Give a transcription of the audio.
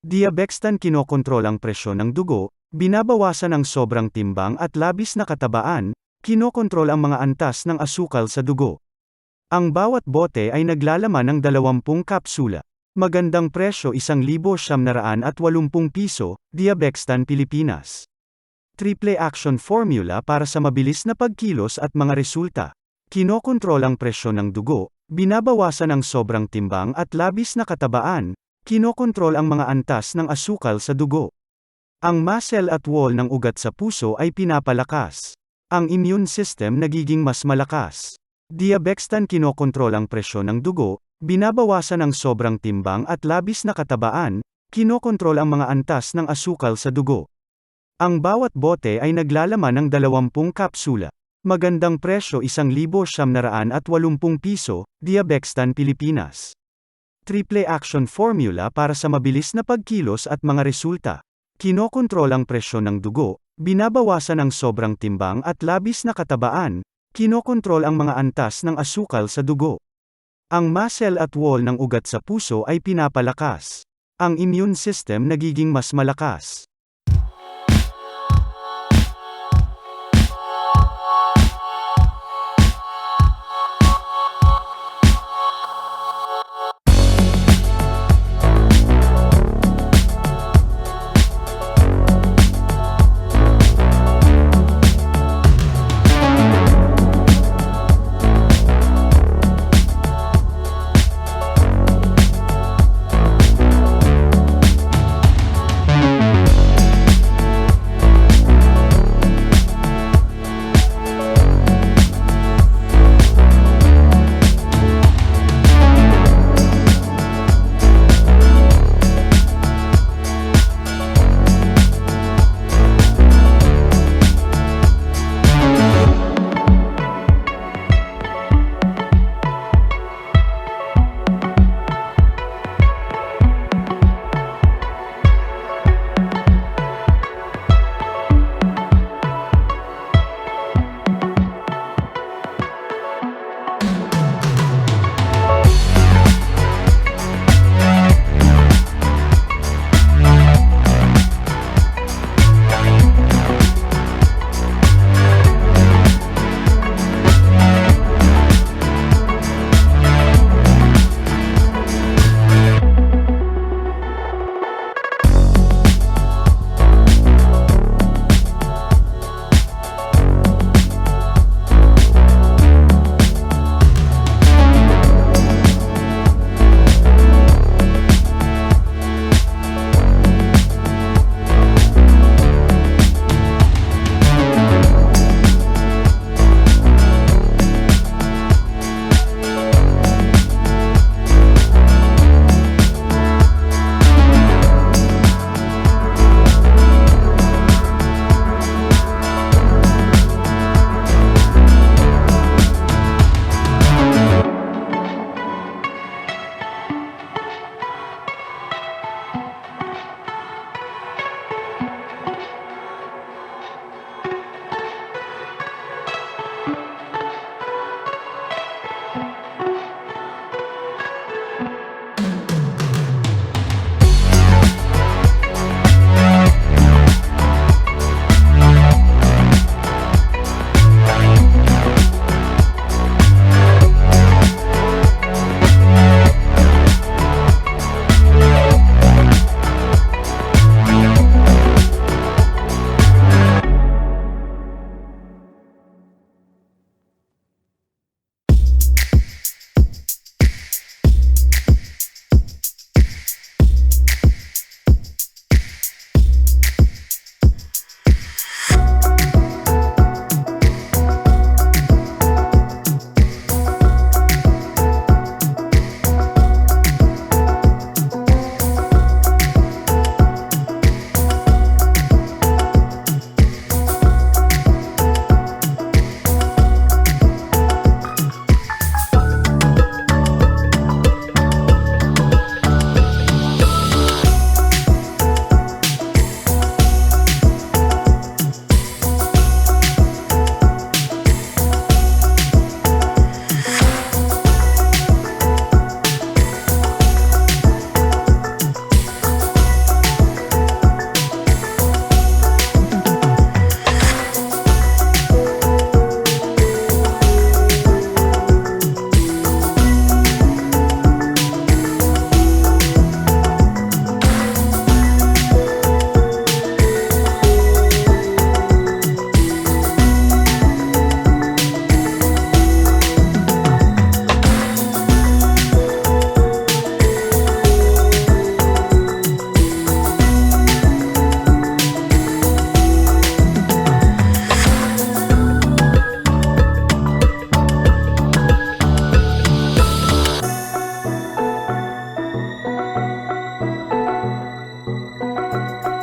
Diabextan kinokontrol ang presyon ng dugo, binabawasan ang sobrang timbang at labis na katabaan, kinokontrol ang mga antas ng asukal sa dugo. Ang bawat bote ay naglalaman ng 20 kapsula. Magandang presyo 1,780 piso, Diabextan Pilipinas. Triple Action Formula para sa mabilis na pagkilos at mga resulta. Kinokontrol ang presyon ng dugo, binabawasan ang sobrang timbang at labis na katabaan, kinokontrol ang mga antas ng asukal sa dugo. Ang muscle at wall ng ugat sa puso ay pinapalakas. Ang immune system nagiging mas malakas. Diabextan kinokontrol ang presyon ng dugo, binabawasan ang sobrang timbang at labis na katabaan, kinokontrol ang mga antas ng asukal sa dugo. Ang bawat bote ay naglalaman ng 20 kapsula. Magandang presyo 1,780 piso, Diabextan Pilipinas. Triple Action Formula para sa mabilis na pagkilos at mga resulta. Kinokontrol ang presyon ng dugo, binabawasan ang sobrang timbang at labis na katabaan, kinokontrol ang mga antas ng asukal sa dugo. Ang muscle at wall ng ugat sa puso ay pinapalakas. Ang immune system nagiging mas malakas.